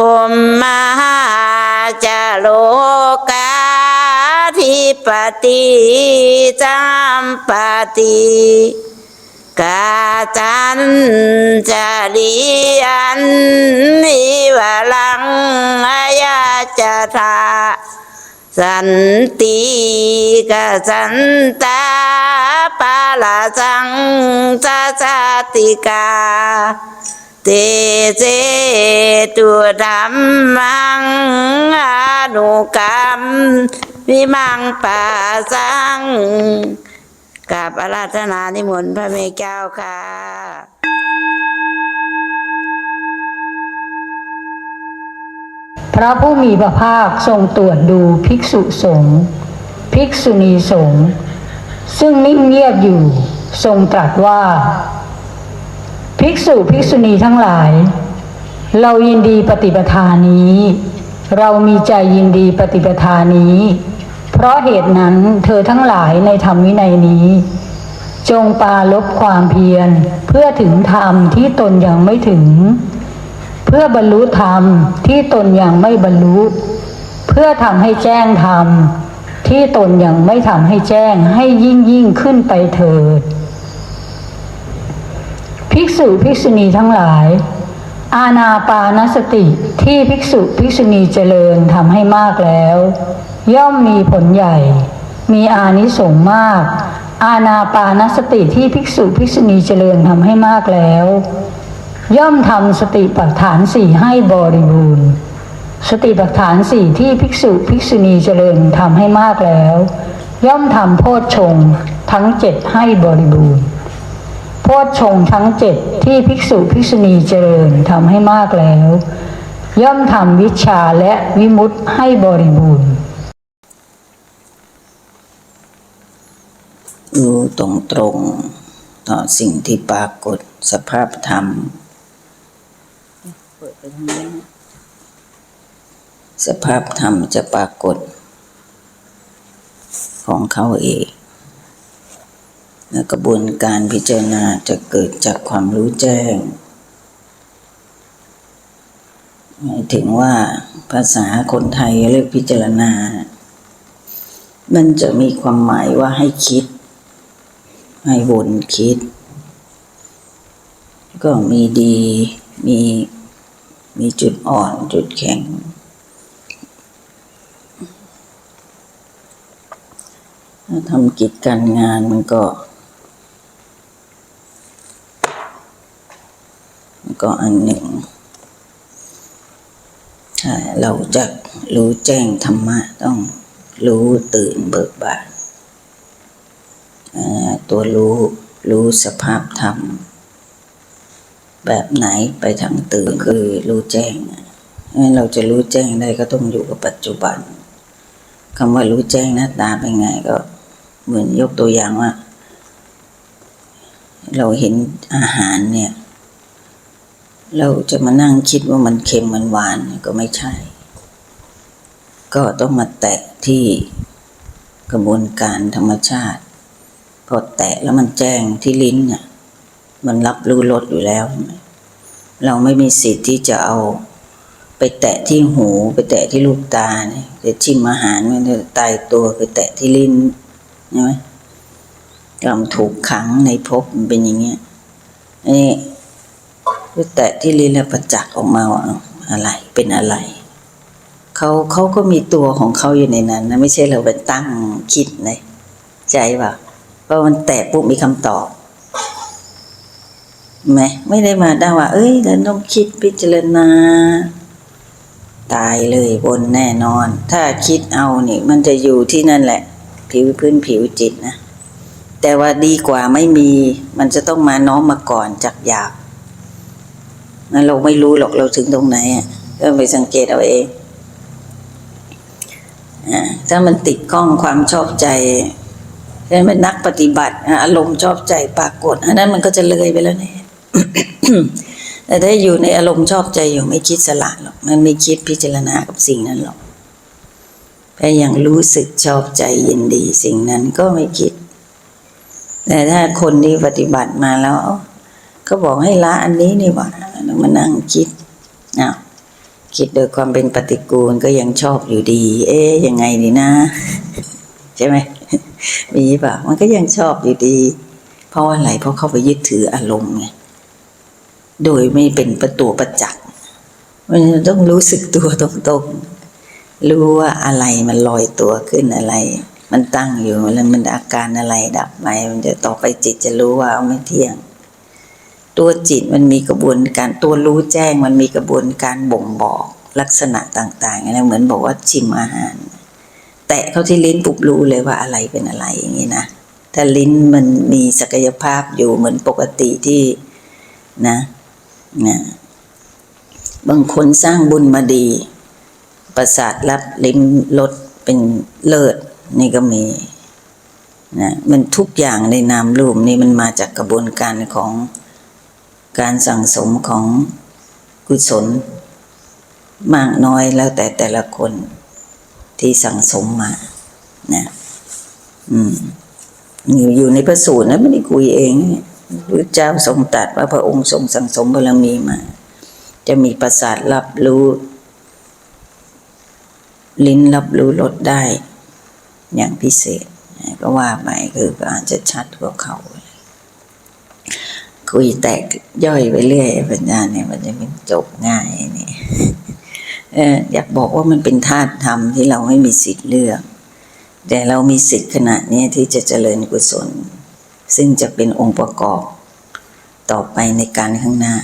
พรหมหาจโลกาธิปติจัมปติกาจันจาริยันนิวลังอายาจทาสันติกสันตาปาลาสังจาจาติกา เตเจตุธรรมังอนุกรรมวิมังปัสสังกับอาราธนานิมนต์พระเมเจ้าค่ะพระผู้มีพระภาคทรงตรวจดูภิกษุสงฆ์ภิกษุณีสงฆ์ซึ่งนิ่งเงียบอยู่ทรงตรัสว่า ภิกษุภิกษุณีทั้งหลาย เรายินดีปฏิปทานี้ เรามีใจยินดีปฏิปทานี้ เพราะเหตุนั้นเธอทั้งหลายในธรรมวินัยนี้ จงปาลบความเพียรเพื่อถึงธรรมที่ตนยังไม่ถึง เพื่อบรรลุธรรมที่ตนยังไม่บรรลุ เพื่อทำให้แจ้งธรรมที่ตนยังไม่ทำให้แจ้งให้ยิ่งยิ่งขึ้นไปเถิด ภิกษุภิกษุณีทั้งหลาย อาณาปานสติที่ภิกษุภิกษุณีเจริญทำให้มากแล้ว ย่อมมีผลใหญ่ มีอานิสงส์มาก อาณาปานสติที่ภิกษุภิกษุณีเจริญทำให้มากแล้ว ย่อมทำสติปัฏฐานสี่ให้บริบูรณ์สติปัฏฐานสี่ที่ภิกษุภิกษุณีเจริญทำให้มากแล้ว ย่อมทำโพชฌงทั้งเจ็ดให้บริบูรณ์ พชงทั้งเจ็ดที่ภิกษุภิกษุณีเจริญทำให้มากแล้ว ย่อมทำวิชาและวิมุตให้บริบูรณ์รู้ตรงตรงต่อสิ่งที่ปรากฏสภาพธรรมเปิดไปทางนี้สภาพธรรมจะปรากฏของเขาเอง และกระบวนการพิจารณาจะเกิดจากความรู้แจ้งหมายถึงว่าภาษาคนไทยเรียกพิจารณา มันจะมีความหมายว่าให้คิด ให้วนคิด ก็มีดีมีมีจุดอ่อนจุดแข็ง ถ้าทำกิจการงานมันก็ มัน ก็อันหนึ่ง ถ้าเราจะรู้แจ้งธรรมะต้องรู้ตื่นเบิกบานตัวรู้รู้สภาพธรรม แบบไหนไปทางตื่นคือรู้แจ้งอะงั้นเราจะรู้แจ้งได้ก็ต้องอยู่กับปัจจุบันคำว่ารู้แจ้งหน้าตาเป็นไงก็เหมือนยกตัวอย่างว่า เราเห็นอาหารเนี่ย เราจะมานั่งคิดว่ามันเค็มมันหวานก็ไม่ใช่ ก็ต้องมาแตะที่กระบวนการธรรมชาติ พอแตะแล้วมันแจ้งที่ลิ้นเนี่ยมันรับรู้รสอยู่แล้ว เราไม่มีสิทธิ์ที่จะเอา ไปแตะที่หู ไปแตะที่ลูกตาเนี่ยจะชิมอาหารมันจะตายตัวไปแตะที่ลิ้นใช่ไหมเราถูกขังในภพมันเป็นอย่างเงี้ยนี่ ไปแตะที่ลิ้นแล้วประจักษ์ออกมาว่าอะไรเป็นอะไรเขาเขาก็มีตัวของเขาอยู่ในนั้นนะไม่ใช่เราไปตั้งคิดในใจว่าพราะมันแตะปุ๊บมีคำตอบไหมไม่ได้มาได้ว่า เอ้ยเราต้องคิดพิจารณา ตายเลยบนแน่นอน ถ้าคิดเอานี่มันจะอยู่ที่นั่นแหละ ผิวพื้นผิวจิตนะแต่ว่าดีกว่าไม่มี มันจะต้องมาน้อมมาก่อนจากอยาก นั้นเราไม่รู้หรอกเราถึงตรงไหนอะก็ไปสังเกตเอาเองอถ้ามันติดข้องความชอบใจใช่ไหมนักปฏิบัติอะอารมณ์ชอบใจปรากฏอันนั้นมันก็จะเลยไปแล้วเนี่ยแต่ถ้าอยู่ในอารมณ์ชอบใจอยู่ไม่คิดสละหรอกมันไม่คิดพิจารณากับสิ่งนั้นหรอกแต่ยังรู้สึกชอบใจยินดีสิ่งนั้นก็ไม่คิด แต่ถ้าคนที่ปฏิบัติมาแล้ว เอ้าเขาบอกให้ละอันนี้นี่ว่าแล้วมานั่งคิดอ้าวคิดโดยความเป็นปฏิกูลก็ยังชอบอยู่ดี เอ๊ยยังไงดีนะ ใช่ไหมมีเปล่ามันก็ยังชอบอยู่ดี เพราะอะไรเพราะเข้าไปยึดถืออารมณ์ไงโดยไม่เป็นประตูประจักษ์มันต้องรู้สึกตัวตรงๆ รู้ว่าอะไรมันลอยตัวขึ้นอะไร มันตั้งอยู่แล้วมันอาการอะไรดับไปมันจะต่อไปจิตจะรู้ว่าเอาไม่เที่ยง ตัวจิตมันมีกระบวนการตัวรู้แจ้งมันมีกระบวนการบ่งบอกลักษณะต่างๆนะเหมือนบอกว่าชิมอาหาร แตะเข้าที่ลิ้นปุบรู้เลยว่าอะไรเป็นอะไรอย่างนี้นะถ้าลิ้นมันมีศักยภาพอยู่เหมือนปกติที่นะนะบางคนสร้างบุญมาดี ประสาทรับลิ้มรสเป็นเลิศนี่ก็มีนะมันทุกอย่างในนามรูปนี่มันมาจากกระบวนการของ การสั่งสมของกุศล มากน้อยแล้วแต่แต่ละคนที่สั่งสมมานะอืมอยู่อยู่ในพระสูตรนะไม่ได้คุยเองพระเจ้าทรงตรัสว่าพระองค์ทรงสั่งสมบารมีมา จะมีประสาทรับรู้ ลิ้นรับรู้รสได้ อย่างพิเศษ ก็ว่าไปคืออาจจะชัดกว่าเขา คุยแตกย่อยไปเรื่อยปัญญาเนี่ยมันจะเป็นจบง่ายนี่อยากบอกว่ามันเป็นธาตุธรรมที่เราไม่มีสิทธิ์เลือก แต่เรามีสิทธิ์ขณะนี้ที่จะเจริญกุศล ซึ่งจะเป็นองค์ประกอบ ต่อไปในการข้างหน้า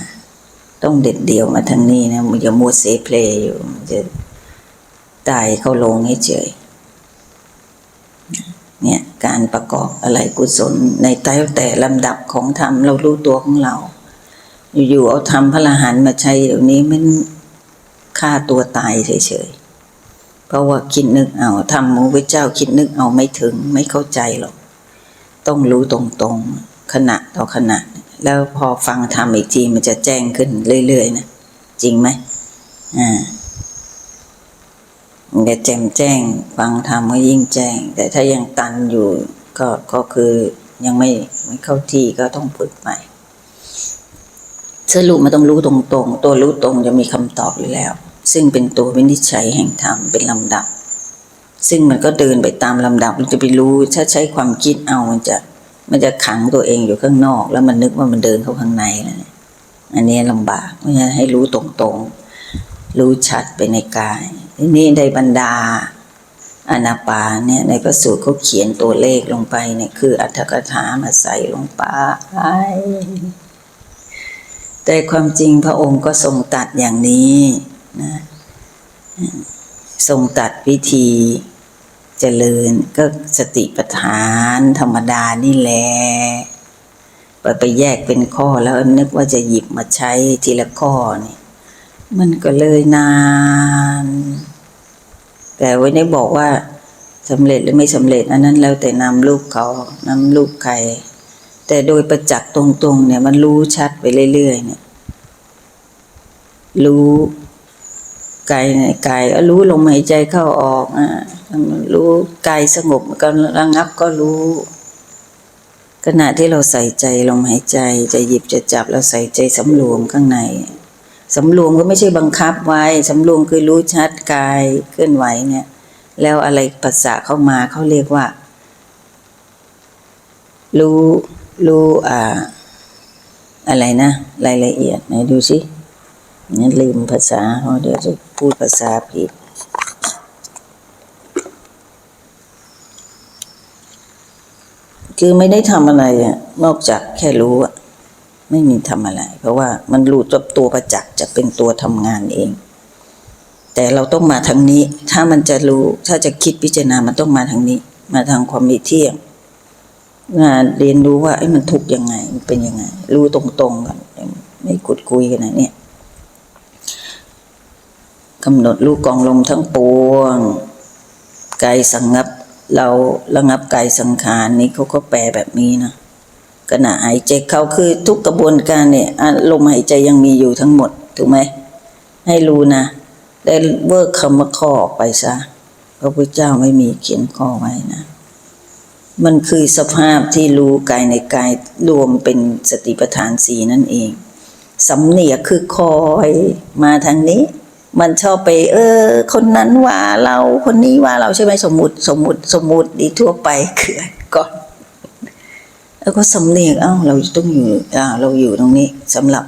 ต้องเด็ดเดี่ยวมาทางนี้นะมันจะมัวเสเพลอยู่จะตายเข้าลงให้เฉย เนี่ยการประกอบอะไรกุศลในแต่แต่ลำดับของธรรมเรารู้ตัวของเรา อยู่ๆเอาธรรมพระรหันต์มาใช้เดี๋ยวนี้มันฆ่าตัวตายเฉยๆเพราะว่าคิดนึกเอาทำมูพระเจ้าคิดนึกเอาไม่ถึงไม่เข้าใจหรอก ต้องรู้ตรงๆขณะต่อขณะ แล้วพอฟังธรรมอีกทีมันจะแจ้งขึ้นเรื่อยๆนะจริงไหมอ่ามัน จะแจ่มแจ้งฟังธรรมก็ยิ่งแจ้ง แต่ถ้ายังตันอยู่ก็ก็คือยังไม่ไม่เข้าที่ก็ต้องฝึกใหม่สรุปมันต้องรู้ตรงๆ ตัวรู้ตรงจะมีคำตอบอยู่แล้ว ซึ่งเป็นตัววินิจฉัยแห่งธรรมเป็นลำดับ ซึ่งมันก็เดินไปตามลำดับเราจะไปรู้ถ้าใช้ความคิดเอามันจะมันจะขังตัวเองอยู่ข้างนอก แล้วมันนึกว่ามันเดินเข้าข้างในนะอันนี้ลำบากเพราะฉะนั้นให้รู้ตรงๆ รู้ชัดไปในกายทีนี้ในบรรดาอนาปานเนี่ยในพระสูตรเขาเขียนตัวเลขลงไปเนี่ยคืออัตถกถามาใส่ลงไป แต่ความจริงพระองค์ก็ทรงตัดอย่างนี้นะทรงตัดวิธีเจริญก็สติปัฏฐานธรรมดานี่แหละไปไปแยกเป็นข้อแล้วนึกว่าจะหยิบมาใช้ทีละข้อนี่ มันก็เลยนาน แต่ไว้ได้บอกว่าสำเร็จหรือไม่สำเร็จ อันนั้นแล้วแต่นำลูกเขานำลูกใคร แต่โดยประจักษ์ตรงๆ เนี่ย มันรู้ชัดไปเรื่อยๆเนี่ย รู้กายในกายก็รู้ลมหายใจเข้าออกอะรู้กายสงบก็ระงับก็รู้ ขณะที่เราใส่ใจลมหายใจจะหยิบจะจับเราใส่ใจสำรวมข้างใน สำรวมก็ไม่ใช่บังคับไว้ สำรวมคือรู้ชัดกายเคลื่อนไหวเนี่ย แล้วอะไรภาษาเข้ามาเขาเรียกว่า รู้รู้อ่า อะไรนะรายละเอียดไหนดูสิงั้นลืมภาษาเพราะเดี๋ยวจะพูดภาษาผิดคือไม่ได้ทำอะไรอะนอกจากแค่รู้อะ ไม่มีทำอะไร เพราะว่ามันรู้จบตัวประจักษ์จะเป็นตัวทำงานเอง แต่เราต้องมาทางนี้ ถ้ามันจะรู้ถ้าจะคิดพิจารณามันต้องมาทางนี้ มาทางความมีเที่ยงมาเรียนรู้ว่าไอ้มันทุกยังไงมันเป็นยังไง รู้ตรงๆกันไม่กุดคุยกันนะเนี่ยกำหนดรู้กองลมทั้งปวงกายสังงับ เราระงับกายสังขารนี่เขาก็แปลแบบนี้นะ ขณะหายใจเขาคือทุกกระบวนการเนี่ยลมหายใจยังมีอยู่ทั้งหมดถูกไหมให้รู้นะได้เวิร์กคำว่าข้อออกไปซะพระพุทธเจ้าไม่มีเขียนข้อไว้นะ มันคือสภาพที่รู้กายในกายรวมเป็นสติปัฏฐานสีนั่นเองสำเนียกคือคอยมาทางนี้ มันชอบไป เออ คนนั้นว่าเราคนนี้ว่าเราใช่ไหมสมมุติสมมุติสมมุติดีทั่วไปเขื่อนก่อน แล้วก็สำเนียกเอ้าเราต้องอยู่อ่าเราอยู่ตรงนี้สำหรับ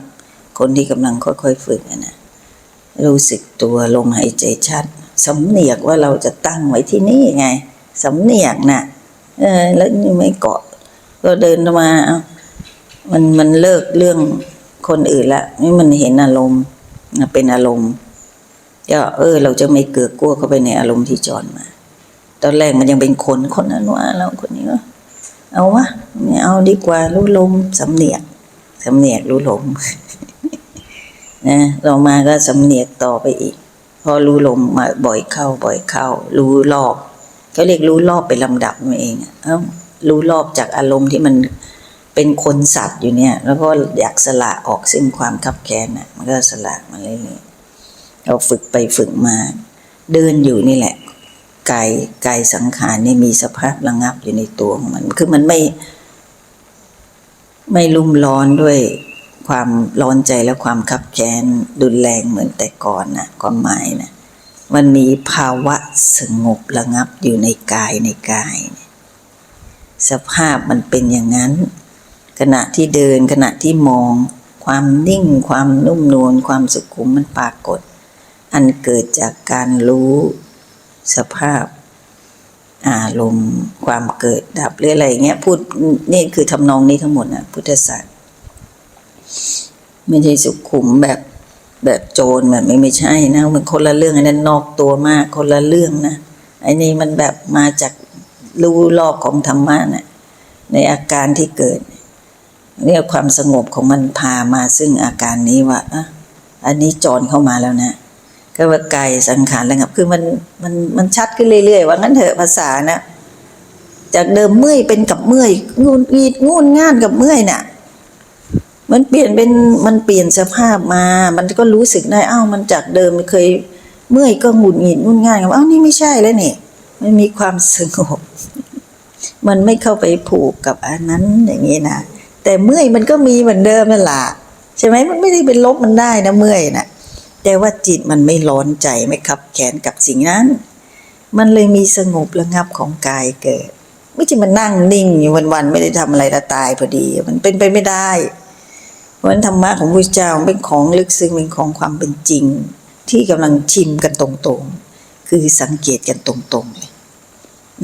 คนที่กำลังค่อยๆฝึกอะนะรู้สึกตัวลมหายใจชัดสำเนียกว่าเราจะตั้งไว้ที่นี่ไงสำเนียกน่ะเออแล้วไม่เกาะก็เดินมาเอามันมันเลิกเรื่องคนอื่นละนี่มันเห็นอารมณ์เป็นอารมณ์ก็เออ เราจะไม่เกิดกลัวเข้าไปในอารมณ์ที่จอนมา ตอนแรกมันยังเป็นคนคนนั้นว่าเราคนนี้ก็ เอาวะไม่เอาดีกว่ารู้ลมสำเนียกสำเนียกรู้ลมนะเรามาก็สำเนียกต่อไปอีก พอรู้ลมมาบ่อยเข้าบ่อยเข้า รู้รอบเขาเรียกรู้รอบไปลำดับมาเองเอ้ารู้รอบจากอารมณ์ที่มันเป็นคนสัตว์อยู่เนี่ย แล้วก็อยากสละออกซึ่งความคับแค้นน่ะ มันก็สละมาเรื่อยๆเราฝึกไปฝึกมา เดินอยู่นี่แหละ กายกายสังขารนี่มีสภาพระงับอยู่ในตัวของมัน คือมันไม่ ไม่ลุ่มร้อนด้วยความร้อนใจและความคับแค้นรุนแรงเหมือนแต่ก่อนนะความหมายนะมันมีภาวะสงบระงับอยู่ในกายในกาย สภาพมันเป็นอย่างนั้น ขณะที่เดินขณะที่มอง ความนิ่ง ความนุ่มนวลความสุขุมมันปรากฏ อันเกิดจากการรู้ สภาพอารมณ์ความเกิดดับหรืออะไรเงี้ยพูดนี่คือทำนองนี้ทั้งหมดนะพุทธศาสตร์ไม่ใช่สุขุมแบบแบบโจรแบบไม่ไม่ใช่นะมันคนละเรื่องอันนั้นนอกตัวมากคนละเรื่องนะไอ้นี่มันแบบมาจากรู้รอบของธรรมะนะในอาการที่เกิดเนี่ยความสงบของมันพามาซึ่งอาการนี้ว่าอะอันนี้จรเข้ามาแล้วนะ ก็ว่ากายสังขารระงับ คือมันมันมันชัดขึ้นเรื่อยๆว่างั้นเถอะภาษานะจากเดิมเมื่อยเป็นกับเมื่อยงูงีดงูนง่านกับเมื่อยน่ะ มันเปลี่ยนเป็นมันเปลี่ยนสภาพมา มันก็รู้สึกได้อ้าวมันจากเดิมเคย เมื่อยก็หงุดหงิดงุนง่านกับอ้าวนี่ไม่ใช่แล้วนี่มันมีความสงบมันไม่เข้าไปผูกกับอันนั้นอย่างนี้นะแต่เมื่อยมันก็มีเหมือนเดิมนั่นแหละใช่ไหมมันไม่ได้เป็นลบมันได้นะเมื่อยนะ แต่ว่าจิตมันไม่ร้อนใจไม่ขับแขนกับสิ่งนั้น มันเลยมีสงบระงับของกายเกิด ไม่ใช่มันนั่งนิ่งอยู่วันๆไม่ได้ทำอะไรแล้วตายพอดี มันเป็นไปไม่ได้เพราะฉะนั้นธรรมะของพระเจ้าเป็นของลึกซึ้งเป็นของความเป็นจริง ที่กำลังชิมกันตรงๆ คือสังเกตกันตรงๆเลย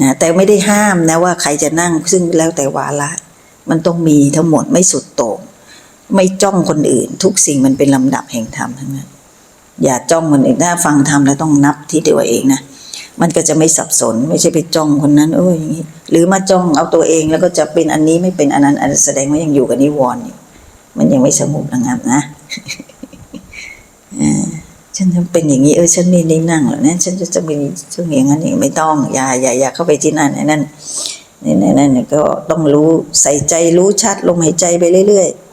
นะแต่ไม่ได้ห้ามนะว่าใครจะนั่งซึ่งแล้วแต่วาระมันต้องมีทั้งหมดไม่สุดโต่งไม่จ้องคนอื่น ทุกสิ่งมันเป็นลำดับแห่งธรรมทั้งนั้น อย่าจ้องคนอื่นถ้าฟังธรรมแล้วต้องนับที่ตัวเองนะมันก็จะไม่สับสนไม่ใช่ไปจ้องคนนั้น เอ้ยอย่างนี้หรือมาจ้องเอาตัวเองแล้วก็จะเป็นอันนี้ไม่เป็นอันนั้นอันแสดงว่ายังอยู่กับนิวรณ์อยู่มันยังไม่สงบระงับนะฉันจะเป็นอย่างนี้เออฉันไม่ได้นั่งหรอกนะฉันจะจะมีช่วงอย่างนั้นอย่างนี้ไม่ต้องอย่าอย่าอย่าเข้าไปที่นั่นไอ้นั่นนี่นั่นนั่นนี่ก็ต้องรู้ใส่ใจรู้ชัดลมหายใจไปเรื่อยๆ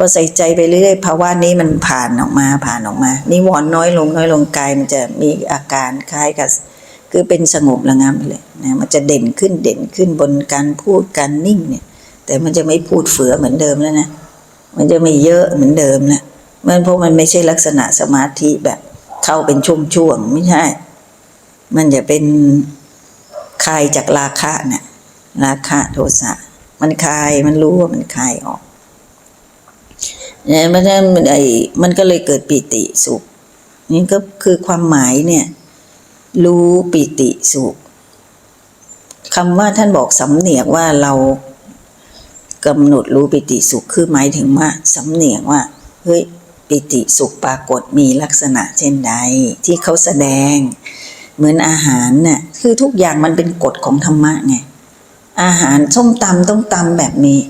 พอใส่ใจไปเรื่อยๆภาวะนี้มันผ่านออกมาผ่านออกมา นิวรณ์น้อยลงน้อยลงกายมันจะมีอาการคล้ายกับคือเป็นสงบระงับเลยนะมันจะเด่นขึ้นเด่นขึ้นบนการพูดการนิ่งเนี่ย แต่มันจะไม่พูดเฟือเหมือนเดิมแล้วนะมันจะไม่เยอะเหมือนเดิมแล้วมันเพราะมันไม่ใช่ลักษณะสมาธิแบบเข้าเป็นช่วงๆไม่ใช่ มันจะเป็นคลายจากราคะเนี่ยราคะโทสะมันคลายมันรู้ว่ามันคลายออก เนี่ยมันจะมันไอ้มันก็เลยเกิดปิติสุข นี่ก็คือความหมายเนี่ย รู้ปิติสุขคำว่าท่านบอกสำเนียกว่าเรากำหนดรู้ปิติสุขคือหมายถึงว่าสำเนียกว่าเฮ้ยปิติสุขปรากฏมีลักษณะเช่นใด ที่เขาแสดง เหมือนอาหารน่ะคือทุกอย่างมันเป็นกฎของธรรมะไงอาหารส้มตำต้องตำแบบนี้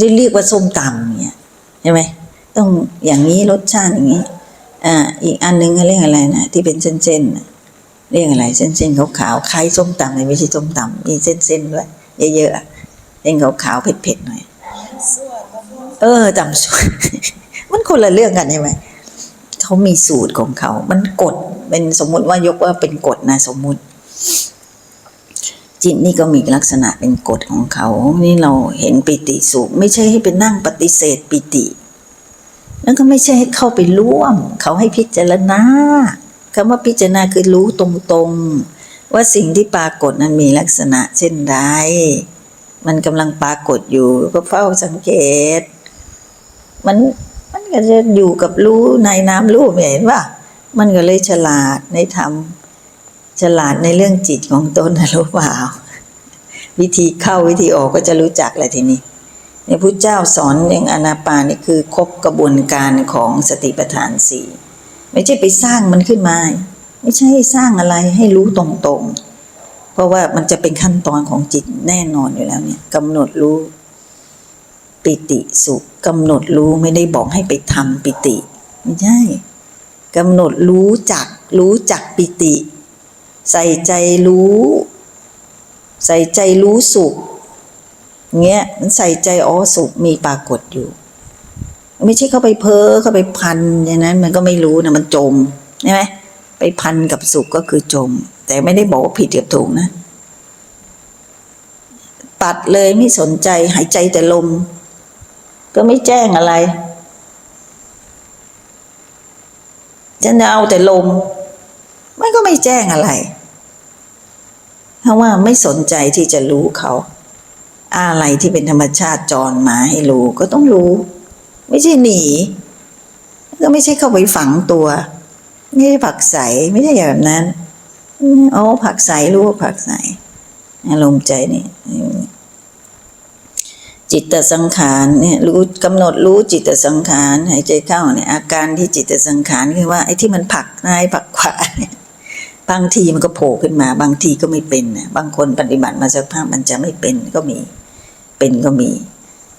จะเรียกว่าส้มตำเนี่ย ใช่ไหมต้องอย่างนี้รสชาติอย่างนี้อ่าอีกอันหนึงเขาเรียกอะไรนะที่เป็นเส้นๆเรียกอะไรเส้นๆขาวๆคล้ายส้มตำเลยไม่ใช่ส้มตำมีเส้นๆด้วยเยอะๆเส้นขาวๆเผ็ดๆหน่อยเออตำส่วนมันคนละเรื่องกันใช่ไหมเขามีสูตรของเขา มันกฎเป็นสมมุติว่ายกว่าเป็นกฎนะสมมุติ จิตนี่ก็มีลักษณะเป็นกฎของเขา นี่เราเห็นปิติสุข ไม่ใช่ให้ไปนั่งปฏิเสธปิติ แล้วก็ไม่ใช่ให้เข้าไปร่วม เขาให้พิจารณาคำว่าพิจารณาคือรู้ตรงๆ ว่าสิ่งที่ปรากฏนั้นมีลักษณะเช่นใด มันกำลังปรากฏอยู่ก็เฝ้าสังเกต มันมันก็จะอยู่กับรู้ในน้ำรู้เห็นว่า มันก็เลยฉลาดในธรรม ฉลาดในเรื่องจิตของตนนะรู้เปล่า วิธีเข้าวิธีออกก็จะรู้จักแหละทีนี้ในพุทธเจ้าสอนอย่างอนาปานนี่คือครบกระบวนการของสติปัฏฐานสี่ไม่ใช่ไปสร้างมันขึ้นมา ไม่ใช่ให้สร้างอะไรให้รู้ตรงๆ เพราะว่ามันจะเป็นขั้นตอนของจิตแน่นอนอยู่แล้วเนี่ยกำหนดรู้ปิติสุขกำหนดรู้ไม่ได้บอกให้ไปทำปิติ ไม่ใช่กำหนดรู้จักรู้จักปิติ ใส่ใจรู้ ใส่ใจรู้สุขเงี้ยมันใส่ใจอ๋อสุขมีปรากฏอยู่ ไม่ใช่เข้าไปเพ้อเข้าไปพันอย่างนั้น มันก็ไม่รู้นะมันจมใช่ไหมไปพันกับสุขก็คือจม แต่ไม่ได้บอกว่าผิดกับถูกนะ ปัดเลยไม่สนใจหายใจแต่ลม ก็ไม่แจ้งอะไรฉันจะเอาแต่ลม มันก็ไม่แจ้งอะไรเพราะว่าไม่สนใจที่จะรู้เขา อะไรที่เป็นธรรมชาติจรมาให้รู้ก็ต้องรู้ ไม่ใช่หนี ก็ไม่ใช่เข้าไปฝังตัวไม่ใช่ผักใสไม่ใช่อย่างแบบนั้นอ๋อผักใสรู้ว่าผักใสอารมณ์ใจนี่จิตตสังขารเนี่ยรู้กำหนดรู้จิตตสังขารหายใจเข้าเนี่ยอาการที่จิตตสังขารคือว่าไอ้ที่มันผักซ้ายผักขวาเนี่ย บางทีมันก็โผล่ขึ้นมา บางทีก็ไม่เป็นนะบางคนปฏิบัติมาสักพักมันจะไม่เป็นก็มี เป็นก็มี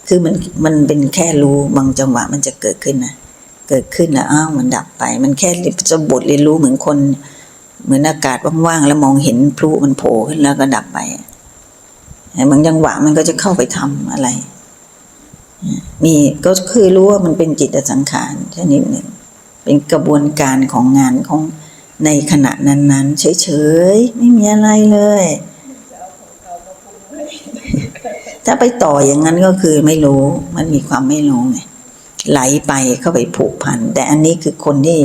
คือมันมันเป็นแค่รู้บางจังหวะมันจะเกิดขึ้นนะเกิดขึ้นแล้วอ้าวมันดับไป มันแค่จะบทเรียนรู้เหมือนคน เหมือนอากาศว่างๆแล้วมองเห็นพลุมันโผล่ขึ้นแล้วก็ดับไปบางจังหวะมันก็จะเข้าไปทำอะไรมีก็คือรู้ว่ามันเป็นจิตสังขารชนิดหนึ่ง เป็นกระบวนการของงานของ ในขณะนั้นๆ เฉยๆ ไม่มีอะไรเลย ถ้าไปต่ออย่างนั้นก็คือไม่รู้ มันมีความไม่รู้ไงไหลไปเข้าไปผูกพัน แต่อันนี้คือคนที่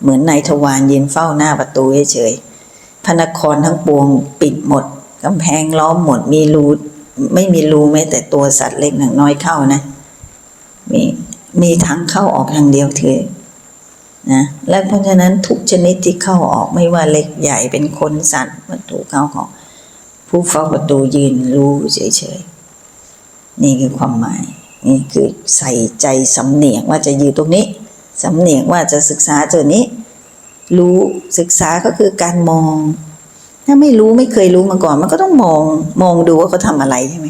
เหมือนนายทวารยืนเฝ้าหน้าประตูเฉยๆพระนครทั้งปวงปิดหมดกำแพงล้อมหมดมีรูไม่มีรูแม้แต่ตัวสัตว์เล็กหนักน้อยเข้านะ มีมีทางเข้าออกทางเดียวเถอ นะและเพราะฉะนั้นทุกชนิดที่เข้าออกไม่ว่าเล็กใหญ่เป็นคนสัตว์วัตถุเข้าของ ผู้เฝ้าประตูยืนรู้เฉยๆนี่คือความหมายนี่คือใส่ใจสำเนียกว่าจะอยู่ตรงนี้สำเนียกว่าจะศึกษาจุดนี้ รู้ศึกษาก็คือการมอง ถ้าไม่รู้ไม่เคยรู้มาก่อน มันก็ต้องมองมองดูว่าเขาทำอะไรใช่ไหม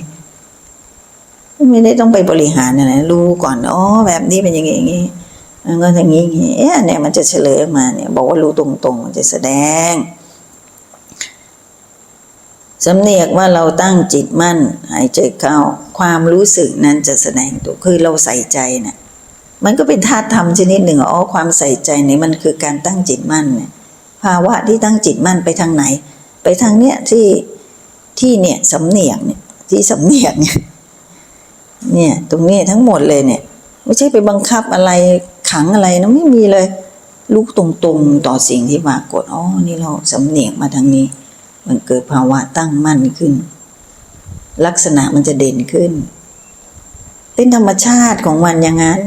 ไม่ได้ต้องไปบริหารอะไรรู้ก่อนอ๋อแบบนี้เป็นอย่างนี้อย่างนี้ มันก็อย่างนี้นี้เอ๊ะเนี่ยมันจะเฉลยออกมาเนี่ยบอกว่ารู้ตรงๆ มันจะแสดงสำเนียกว่าเราตั้งจิตมั่น หายใจเข้า ความรู้สึกนั้นจะแสดงตัวคือเราใส่ใจเนี่ยมันก็เป็นธาตุธรรมชนิดหนึ่งอ๋อความใส่ใจนี่มันคือการตั้งจิตมั่นเนี่ยภาวะที่ตั้งจิตมั่นไปทางไหน ไปทางเนี้ยที่ที่เนี่ยสำเนียกเนี่ยที่สำเนียกเนี่ยเนี่ยตรงนี้ทั้งหมดเลยเนี่ย ไม่ใช่ไปบังคับอะไร ขังอะไรนะไม่มีเลยลุกตรงๆต่อสิ่งที่ปรากฏอ๋อนี่เราสำเนียกมาทางนี้ มันเกิดภาวะตั้งมั่นขึ้น ลักษณะมันจะเด่นขึ้น เป็นธรรมชาติของมันอย่างนั้น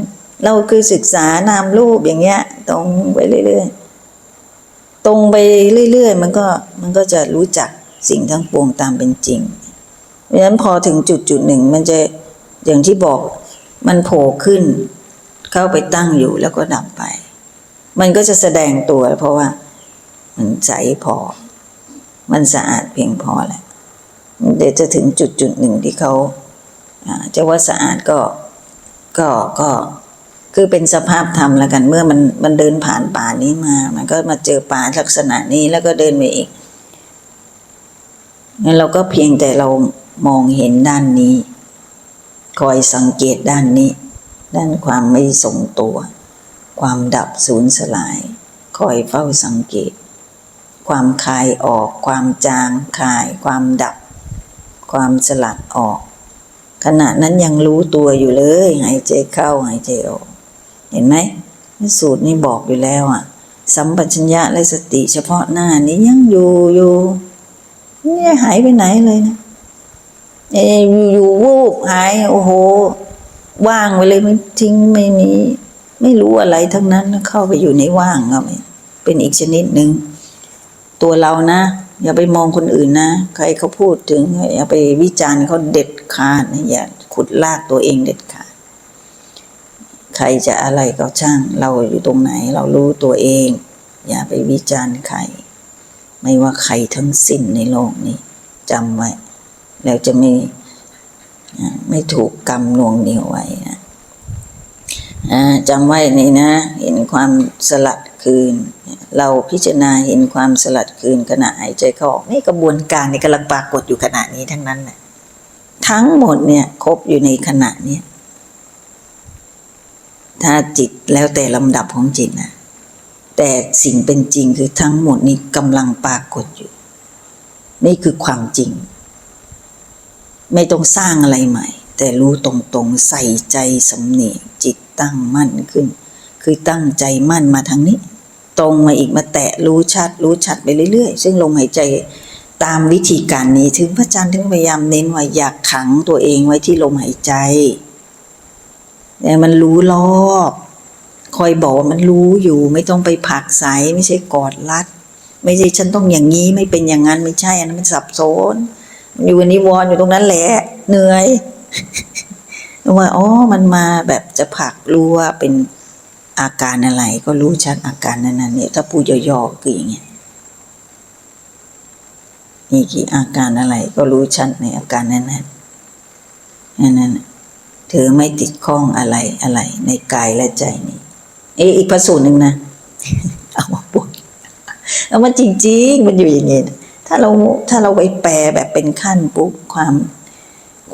เราคือศึกษานามรูปอย่างเงี้ย ตรงไปเรื่อยๆตรงไปเรื่อยๆมันก็มันก็จะรู้จักสิ่งทั้งปวงตามเป็นจริงเพราะฉะนั้นพอถึงจุดจุดหนึ่งมันจะอย่างที่บอกมันโผล่ขึ้น เข้าไปตั้งอยู่แล้วก็ดับไป มันก็จะแสดงตัวเพราะว่า มันใสพอ มันสะอาดเพียงพอแหละเดี๋ยวจะถึงจุดจุดหนึ่งที่เขาจะว่าสะอาดก็ก็ก็คือเป็นสภาพธรรมแล้วกัน เมื่อมันมันเดินผ่านป่านี้มา มันก็มาเจอป่าลักษณะนี้แล้วก็เดินไปอีกงั้นเราก็เพียงแต่เรามองเห็นด้านนี้ คอยสังเกตด้านนี้ ด้านความไม่ทรงตัว ความดับสูญสลาย คอยเฝ้าสังเกต ความคายออก ความจางคาย ความดับ ความสลัดออก ขณะนั้นยังรู้ตัวอยู่เลยหายใจเข้าหายใจออก เห็นไหมสูตรนี้บอกอยู่แล้วอะ สัมปชัญญะและสติเฉพาะหน้านี้ยังอยู่อยู่เนี่ยหายไปไหนเลยนะเอยอยู่วูบหายโอ้โห ว่างไปเลยไม่ทิ้งไม่มีไม่รู้อะไรทั้งนั้นเข้าไปอยู่ในว่างก็ไม่เป็นอีกชนิดหนึ่งตัวเรานะอย่าไปมองคนอื่นนะ ใครเขาพูดถึงอย่าไปวิจารณ์เขาเด็ดขาดนะอย่าขุดลากตัวเองเด็ดขาด ใครจะอะไรก็ช่าง เราอยู่ตรงไหนเรารู้ตัวเอง อย่าไปวิจารณ์ใคร ไม่ว่าใครทั้งสิ้นในโลกนี้จำไว้ แล้วจะไม่ ไม่ถูกกรรมนวงเหนียวไว้นะจำไว้นี่นะ เห็นความสลัดคืน เราพิจารณาเห็นความสลัดคืนขณะหายใจเข้าออกนี่กระบวนการในกำลังปรากฏอยู่ขณะนี้ทั้งนั้นแหละทั้งหมดเนี่ยครบอยู่ในขณะเนี้ถ้าจิตแล้วแต่ลำดับของจิตนะแต่สิ่งเป็นจริงคือทั้งหมดนี้กำลังปรากฏอยู่ นี่คือความจริง ไม่ต้องสร้างอะไรใหม่ แต่รู้ตรงๆใส่ใจสำเนียกจิตตั้งมั่นขึ้น คือตั้งใจมั่นมาทางนี้ ตรงมาอีกมาแตะรู้ชัด รู้ชัดไปเรื่อย ๆ ซึ่งลมหายใจตามวิธีการนี้ถึงพระอาจารย์ถึงพยายามเน้นว่าอยากขังตัวเองไว้ที่ลมหายใจแต่มันรู้รอบคอยบอกว่ามันรู้อยู่ไม่ต้องไปผักไสไม่ใช่กอดรัด ไม่ใช่ฉันต้องอย่างนี้ไม่เป็นอย่างนั้นไม่ใช่อันนั้นมันสับสน อยู่นิวรณ์อยู่ตรงนั้นแหละ เหนื่อยว่าอ๋อมันมาแบบจะผักรู้ว่าเป็นอาการอะไร ก็รู้ชัดอาการนั้นๆเนี่ยถ้าพูย่อๆคืออย่างเงี้ยมีกี่อาการอะไรก็รู้ชัดในอาการนั้นๆนั่นนั่นน่ะเธอไม่ติดข้องอะไรอะไร ในกายและใจนี้ เอะอีกพระสูตรหนึ่งนะ เอามาพูดเอามาจริง ๆ มันอยู่อย่างนี้นะ ถ้าเราถ้าเราไปแปลแบบเป็นขั้นปุ๊บความ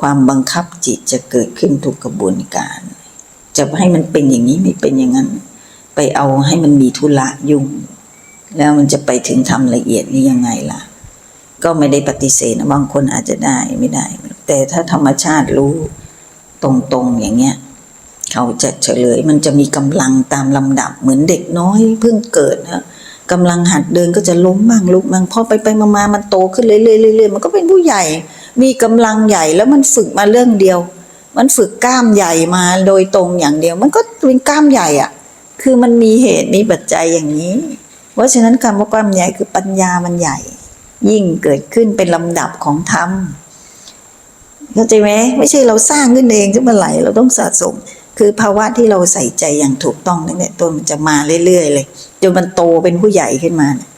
ความบังคับจิตจะเกิดขึ้นทุกกระบวนการ จะให้มันเป็นอย่างนี้ไม่เป็นอย่างนั้น ไปเอาให้มันมีธุระยุ่ง แล้วมันจะไปถึงทำละเอียดนี่ยังไงล่ะ ก็ไม่ได้ปฏิเสธนะบางคนอาจจะได้ไม่ได้ แต่ถ้าธรรมชาติรู้ตรงๆอย่างเงี้ยเขาจะเฉลยมันจะมีกำลังตามลำดับเหมือนเด็กน้อยเพิ่งเกิดนะ กำลังหัดเดินก็จะล้มบ้างลุกบ้างพอไปไปมามามันโตขึ้นเรื่อยๆเรื่อยๆมันก็เป็นผู้ใหญ่ มีกำลังใหญ่แล้วมันฝึกมาเรื่องเดียว มันฝึกกล้ามใหญ่มาโดยตรงอย่างเดียว มันก็เป็นกล้ามใหญ่อะคือมันมีเหตุมีปัจจัยอย่างนี้ เพราะฉะนั้นคำว่ากล้ามใหญ่คือปัญญามันใหญ่ ยิ่งเกิดขึ้นเป็นลำดับของธรรมเข้าใจไหมไม่ใช่เราสร้างขึ้นเองขึ้นมาไหลเราต้องสะสม คือภาวะที่เราใส่ใจอย่างถูกต้องนั่นแหละต้นมันจะมาเรื่อยๆเลยจนมันโตเป็นผู้ใหญ่ขึ้นมานะ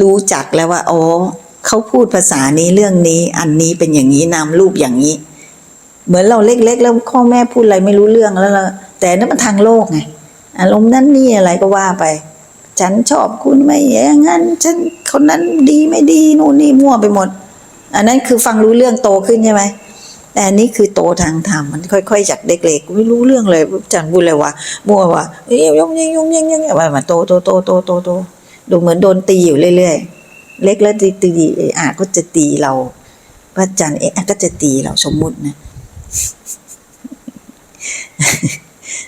รู้จักแล้วว่าอ๋อเขาพูดภาษานี้เรื่องนี้ อันนี้เป็นอย่างนี้นามรูปอย่างนี้ เหมือนเราเล็ก ๆ แล้วพ่อแม่พูดอะไรไม่รู้เรื่องแล้วเราแต่นั่นมันทางโลกไงอารมณ์นั้นนี่อะไรก็ว่าไป ฉันชอบคุณไม่อย่างนั้น ฉันคนนั้นดีไม่ดีนู่นนี่มั่วไปหมด อันนั้นคือฟังรู้เรื่องโตขึ้นใช่ไหม แต่นนี้คือโตทางธรรมมันค่อยๆจากเด็กๆไม่รู้เรื่องเลยจันพูดเลยว่ามัวว่าเอ้ยยงยังยงยงยงว่ามาโตโตโตโตโตโตดูเหมือนโดนตีอยู่เรื่อยๆ เล็กแล้วตีตีอะอาก็จะตีเราพระอาจันเอะก็จะตีเราสมมุตินะ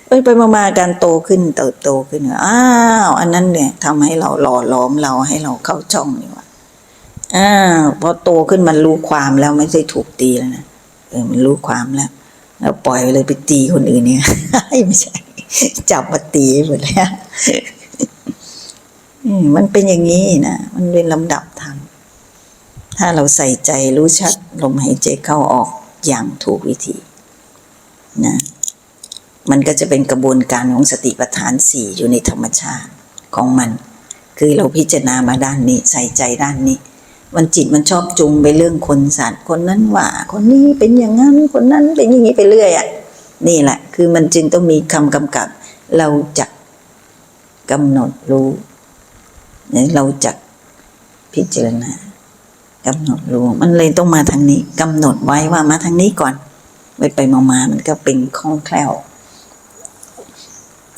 ไปไปมามาการโตขึ้นเติบโตขึ้นอ้าวอันนั้นเนี่ยทำให้เราหล่อหลอมเราให้เราเข้าช่องนี่ว่าอ่าพอโตขึ้นมันรู้ความแล้วไม่ใช่ถูกตีแล้วนะ เออมันรู้ความแล้วแล้วปล่อยไปเลยไปตีคนอื่นเนี่ยไม่ใช่ จับมาตีหมดแล้วอืมมันเป็นอย่างนี้นะมันเป็นลำดับธรรมถ้าเราใส่ใจรู้ชัดลมหายใจเข้าออกอย่างถูกวิธีนะมันก็จะเป็นกระบวนการของสติปัฏฐานสี่อยู่ในธรรมชาติของมัน คือเราพิจารณามาด้านนี้ ใส่ใจด้านนี้ มันจิตมันชอบจุงไปเรื่องคนสัตว์คนนั้นว่า คนนี้เป็นอย่างนั้นคนนั้นเป็นอย่างนี้ไปเรื่อยอะนี่แหละ คือมันจึงต้องมีคำกำกับ เราจะกำหนดรู้เนี่ยเราจะพิจารณากำหนดรู้มันเลยต้องมาทางนี้กำหนดไว้ว่ามาทางนี้ก่อน ไปไปมามามันก็เป็นคล่องแคล่ว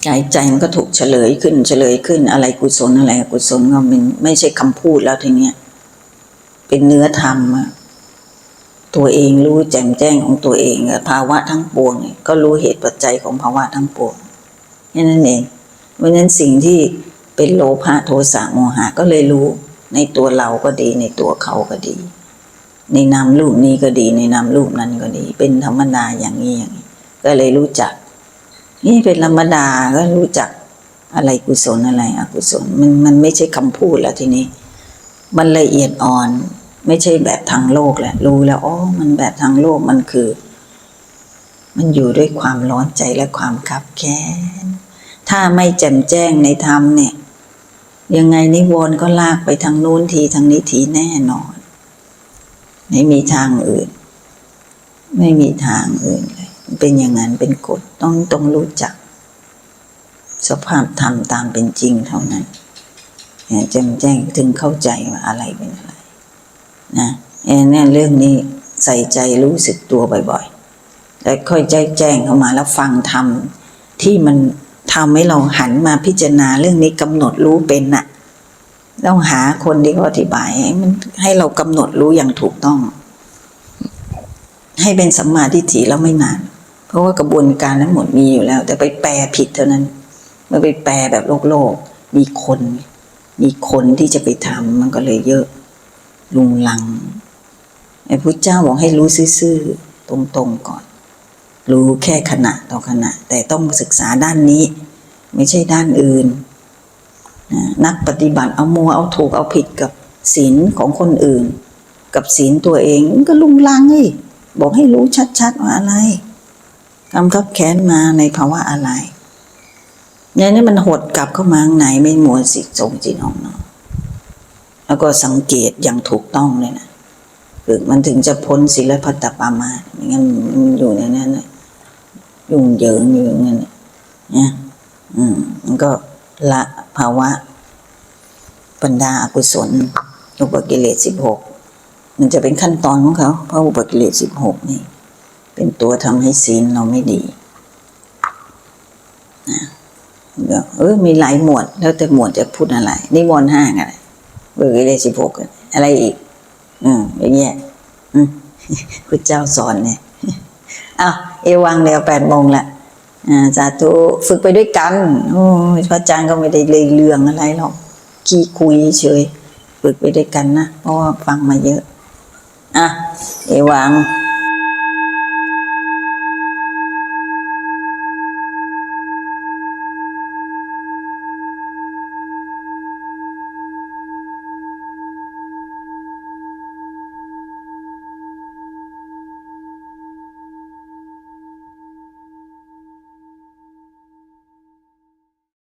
ใจใจมันก็ถูกเฉลยขึ้นเฉลยขึ้นอะไรกุศลอะไรอกุศลก็มันไม่ใช่คำพูดแล้วทีเนี้ย เป็นเนื้อธรรมตัวเองรู้แจ่มแจ้งของตัวเองภาวะทั้งปวงก็รู้เหตุปัจจัยของภาวะทั้งปวงแค่นั้นเองเพราะฉะนั้นสิ่งที่เป็นโลภะโทสะโมหะก็เลยรู้ในตัวเราก็ดีในตัวเขาก็ดี ในนามรูปนี้ก็ดี ในนามรูปนั้นก็ดี เป็นธรรมดาอย่างนี้อย่างนี้ ก็เลยรู้จัก นี่เป็นธรรมดาก็รู้จักอะไรกุศลอะไรอกุศลมันมันไม่ใช่คำพูดแล้วทีนี้ มันละเอียดอ่อน ไม่ใช่แบบทางโลกแหละ รู้แล้วอ๋อมันแบบทางโลกมันคือ มันอยู่ด้วยความร้อนใจและความคับแค้นถ้าไม่แจ่มแจ้งในธรรมเนี่ย ยังไงนิวรณ์ก็ลากไปทางนู้นทีทางนี้ทีแน่นอน ไม่มีทางอื่น ไม่มีทางอื่นเลยเป็นอย่างนั้นเป็นกฎต้องต้องรู้จัก สภาพธรรมตามเป็นจริงเท่านั้นแจ่มแจ้งถึงเข้าใจว่าอะไรเป็นอะไร นะเอเนี่ยเรื่องนี้ใส่ใจรู้สึกตัวบ่อยๆ แล้วค่อยใจแจ้งเข้ามาแล้วฟังธรรมที่มันทำให้เราหันมาพิจารณาเรื่องนี้กำหนดรู้เป็นน่ะต้องหาคนที่เขาอธิบายให้มันให้เรากำหนดรู้อย่างถูกต้อง ให้เป็นสัมมาทิฏฐิแล้วไม่นาน เพราะว่ากระบวนการทั้งหมดมีอยู่แล้ว แต่ไปแปลผิดเท่านั้นเมื่อไปแปลแบบโลกโลก มีคน มีคนที่จะไปทำมันก็เลยเยอะ ลุงลังไอ้พุทธเจ้าบอกให้รู้ซื่อๆตรงๆก่อน รู้แค่ขณะต่อขณะ แต่ต้องศึกษาด้านนี้ ไม่ใช่ด้านอื่น นักปฏิบัติเอามัวเอาถูกเอาผิดกับศีลของคนอื่น กับศีลตัวเองมันก็ลุงลังเอ้ยบอกให้รู้ชัดๆว่าอะไรกำคับแค้นมาในภาวะอะไรเนี่ยนี่มันหดกลับเข้ามาข้างในไม่มัวสิทรงจิตของเนาะ แล้วก็สังเกตอย่างถูกต้องเลยนะคือมันถึงจะพ้นศีลพัตตปามาไม่งั้นมันอยู่ในนั้นนะยุ่งเหยิงอยู่อย่างนั้นน่ะอืมมันก็ละภาวะบรรดาอกุศลอุปกิเลสสิบหกมันจะเป็นขั้นตอนของเขาเพราะอุปกิเลสสิบหกนี่ เป็นตัวทำให้ศีลเราไม่ดีนะเออมีหลายหมวดแล้วแต่หมวดจะพูดอะไรนิวรณ์ห้าอะไร เบอร์เลยสิบหกอะไรอีก อืมอย่างเงี้ยอืมคุณเจ้าสอนเนี่ยอ้าวเอวังเดียวแปดโมงละอ่าสาธุฝึกไปด้วยกันโอ้พระอาจารย์ก็ไม่ได้เลยเรื่องอะไรหรอกขี้คุยเฉยฝึกไปด้วยกันนะเพราะว่าฟังมาเยอะ อะ เอวัง